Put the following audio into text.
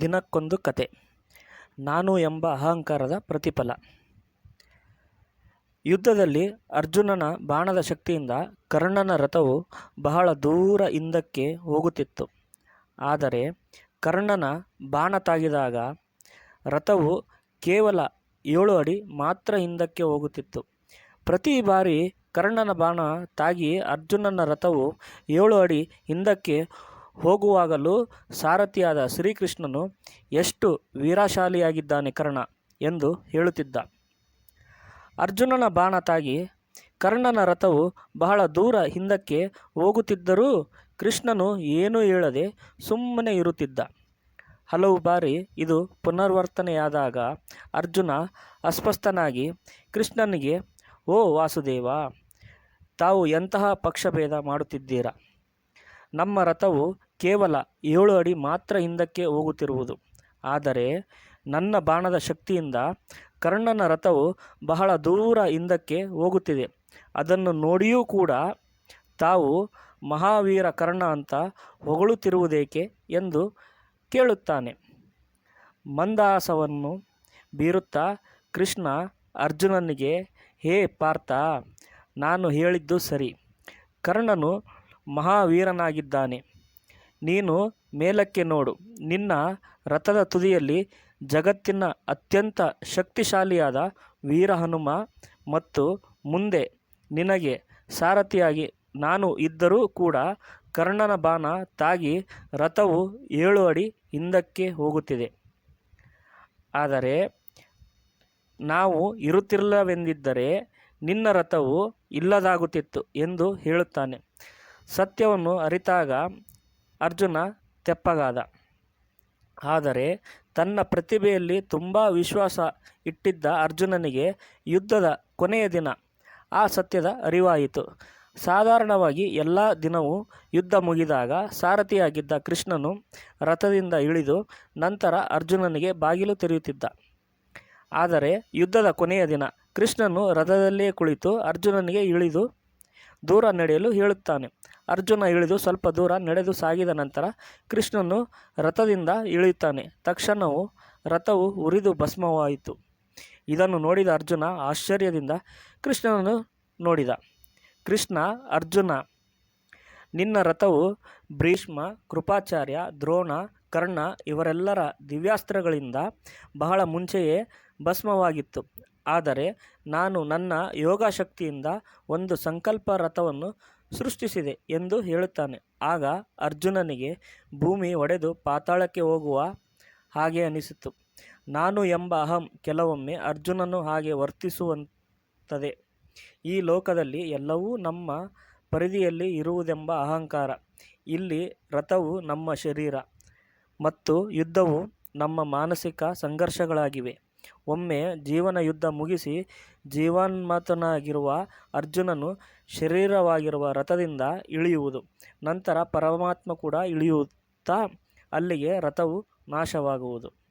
ದಿನಕ್ಕೊಂದು ಕತೆ. ನಾನು ಎಂಬ ಅಹಂಕಾರದ ಪ್ರತಿಫಲ. ಯುದ್ಧದಲ್ಲಿ ಅರ್ಜುನನ ಬಾಣದ ಶಕ್ತಿಯಿಂದ ಕರ್ಣನ ರಥವು ಬಹಳ ದೂರ ಹಿಂದಕ್ಕೆ ಹೋಗುತ್ತಿತ್ತು. ಆದರೆ ಕರ್ಣನ ಬಾಣ ತಾಗಿದಾಗ ರಥವು ಕೇವಲ ಏಳು ಅಡಿ ಮಾತ್ರ ಹಿಂದಕ್ಕೆ ಹೋಗುತ್ತಿತ್ತು. ಪ್ರತಿ ಬಾರಿ ಕರ್ಣನ ಬಾಣ ತಾಗಿ ಅರ್ಜುನನ ರಥವು ಏಳು ಅಡಿ ಹಿಂದಕ್ಕೆ ಹೋಗುವಾಗಲೂ ಸಾರಥಿಯಾದ ಶ್ರೀಕೃಷ್ಣನು ಎಷ್ಟು ವೀರಶಾಲಿಯಾಗಿದ್ದಾನೆ ಕರ್ಣ ಎಂದು ಹೇಳುತ್ತಿದ್ದ. ಅರ್ಜುನನ ಬಾಣ ತಾಗಿ ಕರ್ಣನ ರಥವು ಬಹಳ ದೂರ ಹಿಂದಕ್ಕೆ ಹೋಗುತ್ತಿದ್ದರೂ ಕೃಷ್ಣನು ಏನೂ ಹೇಳದೆ ಸುಮ್ಮನೆ ಇರುತ್ತಿದ್ದ. ಹಲವು ಬಾರಿ ಇದು ಪುನರ್ವರ್ತನೆಯಾದಾಗ ಅರ್ಜುನ ಅಸ್ವಸ್ಥನಾಗಿ ಕೃಷ್ಣನಿಗೆ, ಓ ವಾಸುದೇವ, ತಾವು ಎಂತಹ ಪಕ್ಷಭೇದ ಮಾಡುತ್ತಿದ್ದೀರಾ? ನಮ್ಮ ರಥವು ಕೇವಲ ಏಳು ಅಡಿ ಮಾತ್ರ ಹಿಂದಕ್ಕೆ ಹೋಗುತ್ತಿರುವುದು. ಆದರೆ ನನ್ನ ಬಾಣದ ಶಕ್ತಿಯಿಂದ ಕರ್ಣನ ರಥವು ಬಹಳ ದೂರ ಹಿಂದಕ್ಕೆ ಹೋಗುತ್ತಿದೆ. ಅದನ್ನು ನೋಡಿಯೂ ಕೂಡ ತಾವು ಮಹಾವೀರ ಕರ್ಣ ಅಂತ ಹೊಗಳುತ್ತಿರುವುದೇಕೆ ಎಂದು ಕೇಳುತ್ತಾನೆ. ಮಂದಾಸವನ್ನು ಬೀರುತ್ತಾ ಕೃಷ್ಣ ಅರ್ಜುನನಿಗೆ, ಹೇ ಪಾರ್ಥ, ನಾನು ಹೇಳಿದ್ದು ಸರಿ. ಕರ್ಣನು ಮಹಾವೀರನಾಗಿದ್ದಾನೆ. ನೀನು ಮೇಲಕ್ಕೆ ನೋಡು. ನಿನ್ನ ರಥದ ತುದಿಯಲ್ಲಿ ಜಗತ್ತಿನ ಅತ್ಯಂತ ಶಕ್ತಿಶಾಲಿಯಾದ ವೀರ ಹನುಮ ಮತ್ತು ಮುಂದೆ ನಿನಗೆ ಸಾರಥಿಯಾಗಿ ನಾನು ಇದ್ದರೂ ಕೂಡ ಕರ್ಣನ ಬಾಣ ತಾಗಿ ರಥವು ಏಳು ಅಡಿ ಹಿಂದಕ್ಕೆ ಹೋಗುತ್ತಿದೆ. ಆದರೆ ನಾವು ಇರುತ್ತಿಲ್ಲವೆಂದಿದ್ದರೆ ನಿನ್ನ ರಥವು ಇಲ್ಲದಾಗುತ್ತಿತ್ತು ಎಂದು ಹೇಳುತ್ತಾನೆ. ಸತ್ಯವನ್ನು ಅರಿತಾಗ ಅರ್ಜುನ ತೆಪ್ಪಗಾದ. ಆದರೆ ತನ್ನ ಪ್ರತಿಭೆಯಲ್ಲಿ ತುಂಬ ವಿಶ್ವಾಸ ಇಟ್ಟಿದ್ದ ಅರ್ಜುನನಿಗೆ ಯುದ್ಧದ ಕೊನೆಯ ದಿನ ಆ ಸತ್ಯದ ಅರಿವಾಯಿತು. ಸಾಧಾರಣವಾಗಿ ಎಲ್ಲ ದಿನವೂ ಯುದ್ಧ ಮುಗಿದಾಗ ಸಾರಥಿಯಾಗಿದ್ದ ಕೃಷ್ಣನು ರಥದಿಂದ ಇಳಿದು ನಂತರ ಅರ್ಜುನನಿಗೆ ಬಾಗಿಲು ತೆರೆಯುತ್ತಿದ್ದ. ಆದರೆ ಯುದ್ಧದ ಕೊನೆಯ ದಿನ ಕೃಷ್ಣನು ರಥದಲ್ಲೇ ಕುಳಿತು ಅರ್ಜುನನಿಗೆ ಇಳಿದು ದೂರ ನಡೆಯಲು ಹೇಳುತ್ತಾನೆ. ಅರ್ಜುನ ಇಳಿದು ಸ್ವಲ್ಪ ದೂರ ನಡೆದು ಸಾಗಿದ ನಂತರ ಕೃಷ್ಣನು ರಥದಿಂದ ಇಳಿಯುತ್ತಾನೆ. ತಕ್ಷಣವು ರಥವು ಉರಿದು ಭಸ್ಮವಾಯಿತು. ಇದನ್ನು ನೋಡಿದ ಅರ್ಜುನ ಆಶ್ಚರ್ಯದಿಂದ ಕೃಷ್ಣನನ್ನು ನೋಡಿದ. ಕೃಷ್ಣ, ಅರ್ಜುನ, ನಿನ್ನ ರಥವು ಭೀಷ್ಮ, ಕೃಪಾಚಾರ್ಯ, ದ್ರೋಣ, ಕರ್ಣ ಇವರೆಲ್ಲರ ದಿವ್ಯಾಸ್ತ್ರಗಳಿಂದ ಬಹಳ ಮುಂಚೆಯೇ ಭಸ್ಮವಾಗಿತ್ತು. ಆದರೆ ನಾನು ನನ್ನ ಯೋಗಶಕ್ತಿಯಿಂದ ಒಂದು ಸಂಕಲ್ಪ ರಥವನ್ನು ಸೃಷ್ಟಿಸಿದೆ ಎಂದು ಹೇಳುತ್ತಾನೆ. ಆಗ ಅರ್ಜುನನಿಗೆ ಭೂಮಿ ಒಡೆದು ಪಾತಾಳಕ್ಕೆ ಹೋಗುವ ಹಾಗೆ ಅನಿಸಿತು. ನಾನು ಎಂಬ ಅಹಂ ಕೆಲವೊಮ್ಮೆ ಅರ್ಜುನನು ಹಾಗೆ ವರ್ತಿಸುವಂತದೆ. ಈ ಲೋಕದಲ್ಲಿ ಎಲ್ಲವೂ ನಮ್ಮ ಪರಿಧಿಯಲ್ಲಿ ಇರುವುದೆಂಬ ಅಹಂಕಾರ. ಇಲ್ಲಿ ರಥವು ನಮ್ಮ ಶರೀರ ಮತ್ತು ಯುದ್ಧವು ನಮ್ಮ ಮಾನಸಿಕ ಸಂಘರ್ಷಗಳಾಗಿವೆ. ಒಮ್ಮೆ ಜೀವನ ಯುದ್ಧ ಮುಗಿಸಿ ಜೀವನ್ಮತನಾಗಿರುವ ಅರ್ಜುನನು ಶರೀರವಾಗಿರುವ ರಥದಿಂದ ಇಳಿಯುವುದು. ನಂತರ ಪರಮಾತ್ಮ ಕೂಡ ಇಳಿಯುತ್ತಾ ಅಲ್ಲಿಗೆ ರಥವು ನಾಶವಾಗುವುದು.